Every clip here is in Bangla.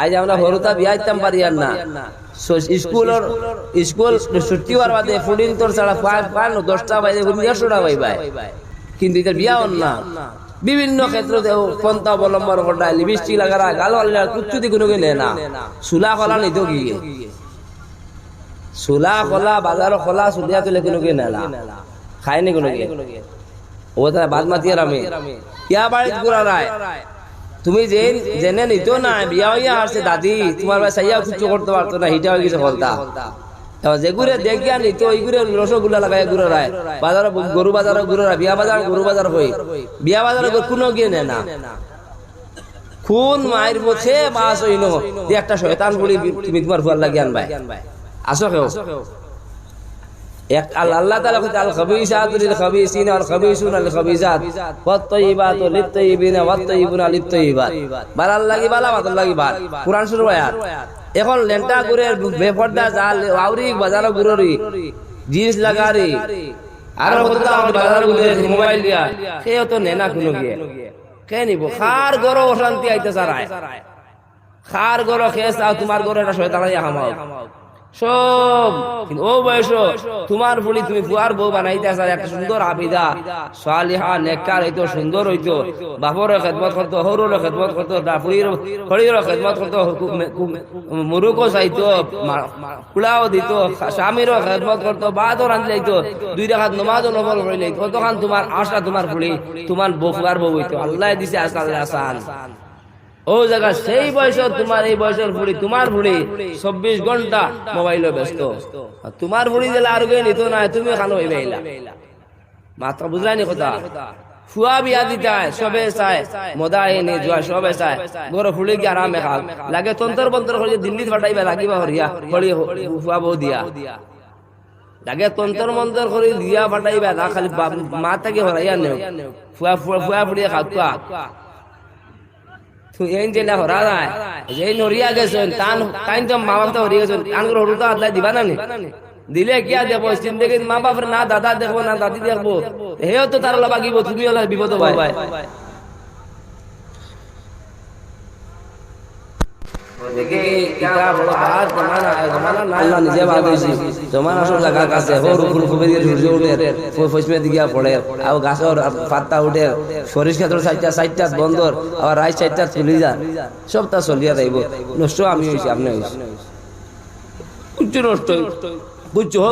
আজ আমরা হরুতা বিয়াইতাম পারি আর না স্কুলের স্কুল ছুটি হওয়ার বাদে ফুডিং তোর ছাড়া পাঁচ পাঁচ দশটা বাইরে দেড়শোটা বাই বাই কিন্তু এটা বিয়া না। বিভিন্ন ক্ষেত্রে পন্থা অবলম্বন করা লিপস্টিক লাগারা গালো কুচ্ছুতি কোনো নেয় না। চুলা খোলা গিয়ে চুলা খোলা বাজার খোলা চুলিয়া তুলে কোনো কে নেলা খায়নি কোনো কে ও তারা বাদ মাতি আর আমি। ইয়া বাড়িত ঘুরা রায়? তুমি যে জেনে নিত না বিয়া হইয়া আসছে দাদি, তোমার ভাই সাইয়া কিছু করতে পারতো না, হিটা হয়ে গেছে বলতা। যে ঘুরে দেখিয়া নিত, ওই ঘুরে রসগোল্লা লাগাই রায়। বাজার গরু বাজার রায়, বিয়া বাজার, গরু বাজার হই। বিয়া বাজার কোনো গিয়ে নেয় না। খুন মায়ের পথে বাস হইল। যে একটা শয়তান বুড়ি তুমি তোমার ফুয়ার লাগিয়ে আনবাই। আসো কেউ? আল্লাহ এখন লেন্টা করে বেপর্দা জাল, আউরি জিন্স লাগারি। আর গুরে মোবাইল দিয়া। তো নেনা কোনো গিয়ে। কে নিব? খার গরো অশান্তি আইতে সারায় খার গরো চাও তোমার গরো একটা শয়তানাই হামাও। সব। কিন্তু ও বয়স তোমার ফুলি তুমি ফুয়ার বউ বানাইতে আসার একটা সুন্দর আবিদা। সালিহা নেককার হইতো সুন্দর হইতো। বাপর খেদমত করতো হরুর খেদমত করতো ডাফুরির হরির খেদমত করতো মুরুকো চাইতো কুড়াও দিত স্বামীরও খেদমত করতো বাদও রান্ধি যাইতো দুই রেখাত নমাজও নফল করে লাইতো কতক্ষণ তোমার আশা তোমার ফুলি তোমার বউ ফুয়ার বউ হইতো। আল্লাহ দিছে আসাল আসান। ও জায়গা, সেই বয়সের তোমার, এই বয়সের বুড়ি তোমার বুড়ি চব্বিশ ঘণ্টা মোবাইলে ব্যস্ত। তোমার বুড়ি দিলে আর গিয়ে নিত না তুমি খানো হইবে মাত্র বুঝলাইনি কথা। ফুয়া মদা ফুলি কি খাল? লাগে করে দিল্লি ফাটাইবা লাগিবা বউ দিয়া। লাগে তন্তর মন্তর করে দিয়া ফাটাইবা না খালি মা থেকে হরাইয়া নেও ফুয়া ফুয়া ফুয়া ফুড়িয়া খাতুয়া তুই যে হরা যায় যে নরিয়া গেছেন তান তাই মা বাপ তো হরিয়া গেছেন আল্লাহ দিবা না নি দিলে কিয়া দেব জিন্দগি মা বাপের না দাদা দেখব না দাদি দেখব হেও তো তার লাগিব তুমি হলে বিপদ ভাই। আল্লাহ নিজে বাদ হয়েছি জমানা সব জায়গার কাছে হর ফুল খুবে দিয়ে সূর্য উঠে পশ্চিমে দিকে পড়ে আর গাছের পাত্তা উঠে সরিষ ক্ষেত্র সাইডটা সাইডটা বন্দর আবার রাইট সাইডটা চলি যা সব তা চলিয়া যাইব নষ্ট আমি হয়েছি আপনি হয়েছি নষ্ট বুঝছ? হো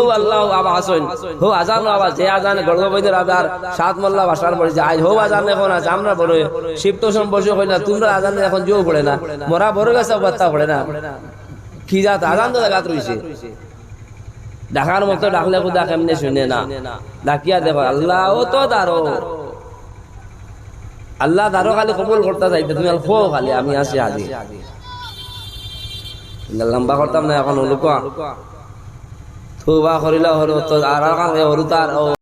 মতো ডাকলে খুদা কেমনে শুনে না। ডাকিয়া দেখো আল্লাহ তো দারো। আল্লাহ দারো খালি কবুল করতে চাইতে। তুমি খালি, আমি আছি আজি। লম্বা করতাম না, এখন হলুকা থুবা করিলা হরু তো আর হরু তার